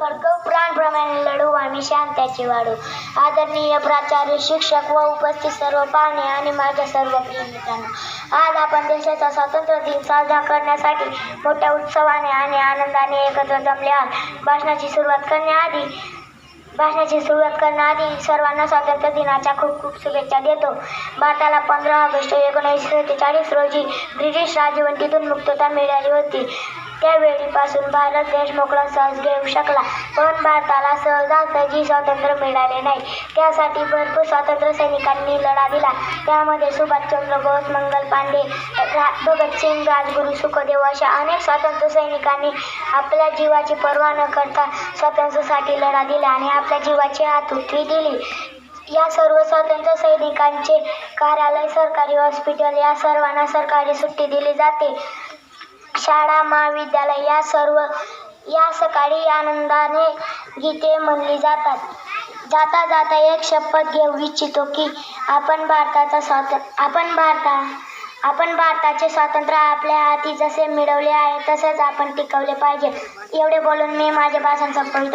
फडकव प्राणप्रमाणे लढू आम्ही शांत्याची वाढू. आदरणीय प्राचार्य शिक्षक व उपस्थित सर्व पाहुणे आणि माझ्या सर्व प्रिय आज आपण देशाचा स्वातंत्र्य दिन साजरा करण्यासाठी मोठ्या उत्सवाने आणि आनंदाने एकत्र जमले आहात. भाषणाची सुरुवात करण्याआधी भाषणाची सुरुवात करण्याआधी सर्वांना स्वातंत्र्य दिनाच्या खूप खूप शुभेच्छा देतो. भारताला पंधरा ऑगस्ट एकोणीसशे सत्तेचाळीस रोजी ब्रिटिश राजवटीतून मुक्तता मिळाली होती त्यावेळीपासून भारत देश मोकळा सहज घेऊ शकला. पण भारताला सहजासहजी स्वातंत्र्य मिळाले नाही. त्यासाठी भरपूर स्वातंत्र्य सैनिकांनी लढा दिला. त्यामध्ये सुभाषचंद्र बोस मंगल पांडे भगतसिंग राजगुरू सुखदेव अशा अनेक स्वातंत्र्य सैनिकांनी आपल्या जीवाची पर्वा न करता स्वातंत्र्यासाठी लढा दिला आणि आपल्या जीवाची आहुती दिली. या सर्व स्वातंत्र्य सैनिकांचे कार्यालय सरकारी हॉस्पिटल या सर्वांना सरकारी सुट्टी दिली जाते. शाळा महाविद्यालय या सर्व या सकाळी आनंदाने गीते म्हणली जातात. जाता जाता एक शपथ घेऊ इच्छितो की आपण भारताचा स्वातंत्र्य आपण भारता आपण भारताचे स्वातंत्र्य आपल्या हाती जसे मिळवले आहे तसेच आपण टिकवले पाहिजे. एवढे बोलून मी माझे भाषण संपवितो.